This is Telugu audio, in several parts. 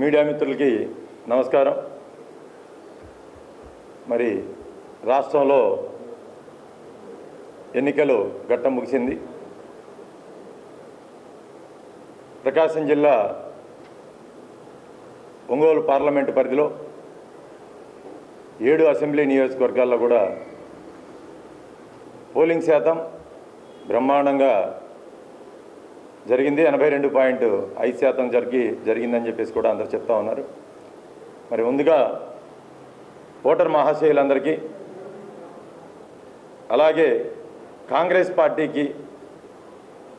మీడియా మిత్రులకి నమస్కారం. మరి రాష్ట్రంలో ఎన్నికలు ఘట్టం ముగిసింది. ప్రకాశం జిల్లా ఒంగోలు పార్లమెంటు పరిధిలో ఏడు అసెంబ్లీ నియోజకవర్గాల్లో కూడా పోలింగ్ శాతం బ్రహ్మాండంగా జరిగింది. ఎనభై రెండు పాయింట్ ఐదు శాతం జరిగి జరిగిందని చెప్పేసి కూడా అందరు చెప్తా ఉన్నారు. మరి ముందుగా ఓటర్ మహాశయులందరికీ అలాగే కాంగ్రెస్ పార్టీకి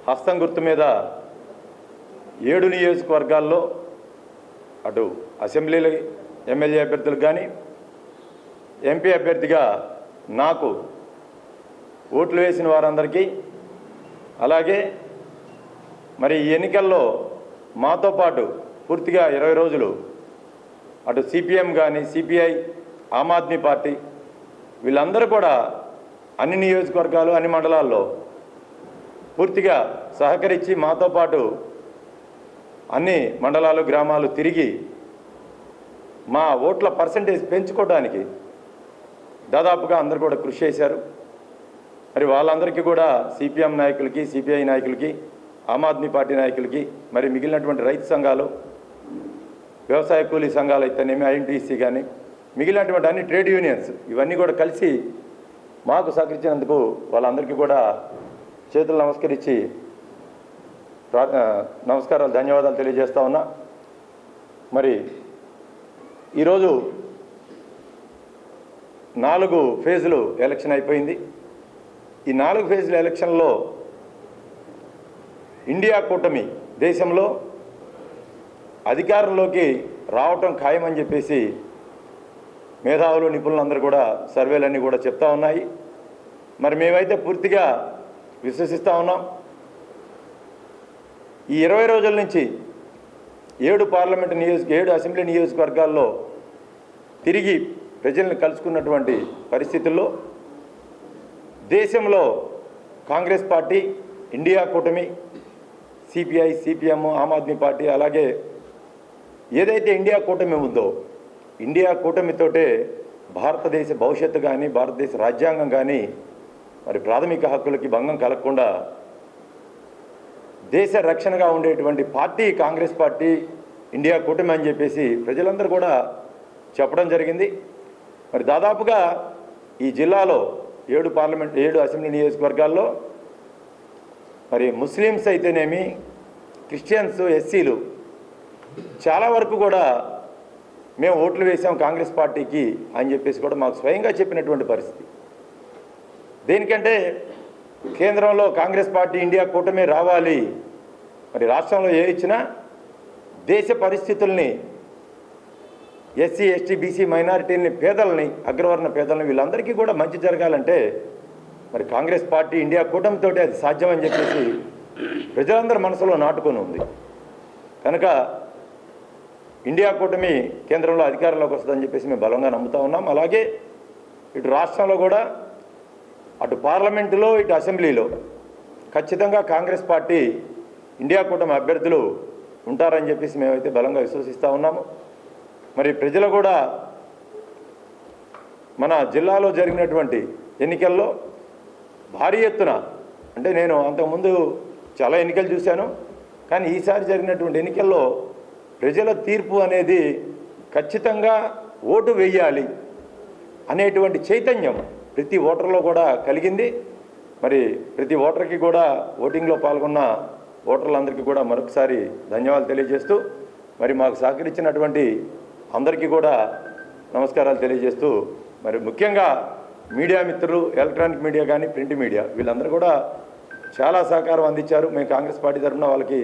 హస్తం గుర్తు మీద ఏడు నియోజకవర్గాల్లో అటు అసెంబ్లీలు ఎమ్మెల్యే అభ్యర్థులకు కానీ ఎంపీ అభ్యర్థిగా నాకు ఓట్లు వేసిన వారందరికీ అలాగే మరి ఈ ఎన్నికల్లో మాతో పాటు పూర్తిగా ఇరవై రోజులు అటు సిపిఎం కానీ సిపిఐ ఆమ్ ఆద్మీ పార్టీ వీళ్ళందరూ కూడా అన్ని నియోజకవర్గాలు అన్ని మండలాల్లో పూర్తిగా సహకరించి మాతో పాటు అన్ని మండలాలు గ్రామాలు తిరిగి మా ఓట్ల పర్సంటేజ్ పెంచుకోవడానికి దాదాపుగా అందరు కూడా కృషి చేశారు. మరి వాళ్ళందరికీ కూడా సిపిఎం నాయకులకి సిపిఐ నాయకులకి ఆమ్ ఆద్మీ పార్టీ నాయకులకి మరి మిగిలినటువంటి రైతు సంఘాలు వ్యవసాయ కూలీ సంఘాలు అయితేనేమి ఐఎన్టీసీ కానీ మిగిలినటువంటి అన్ని ట్రేడ్ యూనియన్స్ ఇవన్నీ కూడా కలిసి మాకు సహకరించినందుకు వాళ్ళందరికీ కూడా చేతులు నమస్కరించి నమస్కారాలు ధన్యవాదాలు తెలియజేస్తా ఉన్నా. మరి ఈరోజు నాలుగు ఫేజులు ఎలక్షన్ అయిపోయింది. ఈ నాలుగు ఫేజుల ఎలక్షన్లో ఇండియా కూటమి దేశంలో అధికారంలోకి రావటం ఖాయమని చెప్పేసి మేధావులు నిపుణులందరూ కూడా సర్వేలన్నీ కూడా చెప్తా ఉన్నాయి. మరి మేమైతే పూర్తిగా విశ్వసిస్తూ ఉన్నాం. ఈ ఇరవై రోజుల నుంచి ఏడు పార్లమెంటు నియోజక ఏడు అసెంబ్లీ నియోజకవర్గాల్లో తిరిగి ప్రజల్ని కలుసుకున్నటువంటి పరిస్థితుల్లో దేశంలో కాంగ్రెస్ పార్టీ ఇండియా కూటమి CPI CPM Aam Aadmi party అలాగే ఏదైతే ఇండియా కూటమి ఉందో ఇండియా కూటమితోటే భారతదేశ భవిష్యత్తు కానీ భారతదేశ రాజ్యాంగం కానీ మరి ప్రాథమిక హక్కులకి భంగం కలగకుండా దేశ రక్షణగా ఉండేటువంటి పార్టీ కాంగ్రెస్ పార్టీ ఇండియా కూటమి అని చెప్పేసి ప్రజలందరూ కూడా చెప్పడం జరిగింది. మరి దాదాపుగా ఈ జిల్లాలో ఏడు పార్లమెంట్ ఏడు అసెంబ్లీ నియోజకవర్గాల్లో మరి ముస్లిమ్స్ అయితేనేమి క్రిస్టియన్స్ ఎస్సీలు చాలా వరకు కూడా మేము ఓట్లు వేసాం కాంగ్రెస్ పార్టీకి అని చెప్పేసి కూడా మాకు స్వయంగా చెప్పినటువంటి పరిస్థితి. దేనికంటే కేంద్రంలో కాంగ్రెస్ పార్టీ ఇండియా కూటమి రావాలి మరి రాష్ట్రంలో ఏ ఇచ్చినా దేశ పరిస్థితుల్ని ఎస్సీ ఎస్టీ బీసీ మైనారిటీని పేదలని అగ్రవర్ణ పేదలని వీళ్ళందరికీ కూడా మంచి జరగాలంటే మరి కాంగ్రెస్ పార్టీ ఇండియా కూటమితో అది సాధ్యమని చెప్పేసి ప్రజలందరి మనసులో నాటుకొని ఉంది. కనుక ఇండియా కూటమి కేంద్రంలో అధికారంలోకి వస్తుందని చెప్పేసి మేము బలంగా నమ్ముతా ఉన్నాం. అలాగే ఇటు రాష్ట్రంలో కూడా అటు పార్లమెంటులో ఇటు అసెంబ్లీలో ఖచ్చితంగా కాంగ్రెస్ పార్టీ ఇండియా కూటమి అభ్యర్థులు ఉంటారని చెప్పేసి మేమైతే బలంగా విశ్వసిస్తూ ఉన్నాము. మరి ప్రజలు కూడా మన జిల్లాలో జరిగినటువంటి ఎన్నికల్లో భారీ ఎత్తున అంటే నేను అంతకుముందు చాలా ఎన్నికలు చూశాను కానీ ఈసారి జరిగినటువంటి ఎన్నికల్లో ప్రజల తీర్పు అనేది ఖచ్చితంగా ఓటు వేయాలి అనేటువంటి చైతన్యం ప్రతి ఓటర్లో కూడా కలిగింది. మరి ప్రతి ఓటర్కి కూడా ఓటింగ్లో పాల్గొన్న ఓటర్లందరికీ కూడా మరొకసారి ధన్యవాదాలు తెలియజేస్తూ మరి మాకు సహకరించినటువంటి అందరికీ కూడా నమస్కారాలు తెలియజేస్తూ మరి ముఖ్యంగా మీడియా మిత్రులు ఎలక్ట్రానిక్ మీడియా కానీ ప్రింట్ మీడియా వీళ్ళందరూ కూడా చాలా సహకారం అందించారు. మేము కాంగ్రెస్ పార్టీ తరఫున వాళ్ళకి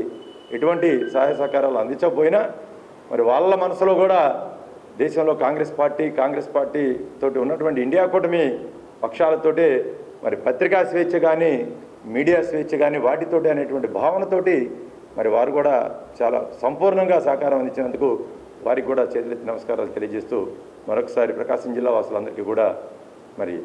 ఎటువంటి సహాయ సహకారాలు అందించకపోయినా మరి వాళ్ళ మనసులో కూడా దేశంలో కాంగ్రెస్ పార్టీ కాంగ్రెస్ పార్టీ తోటి ఉన్నటువంటి ఇండియా కూటమి పక్షాలతోటి మరి పత్రికా స్వేచ్ఛ కానీ మీడియా స్వేచ్ఛ కానీ వాటితోటి అనేటువంటి భావనతోటి మరి వారు కూడా చాలా సంపూర్ణంగా సహకారం అందించినందుకు వారికి కూడా చేతులెత్తి నమస్కారాలు తెలియజేస్తూ మరొకసారి ప్రకాశం జిల్లా వాసులందరికీ కూడా మరి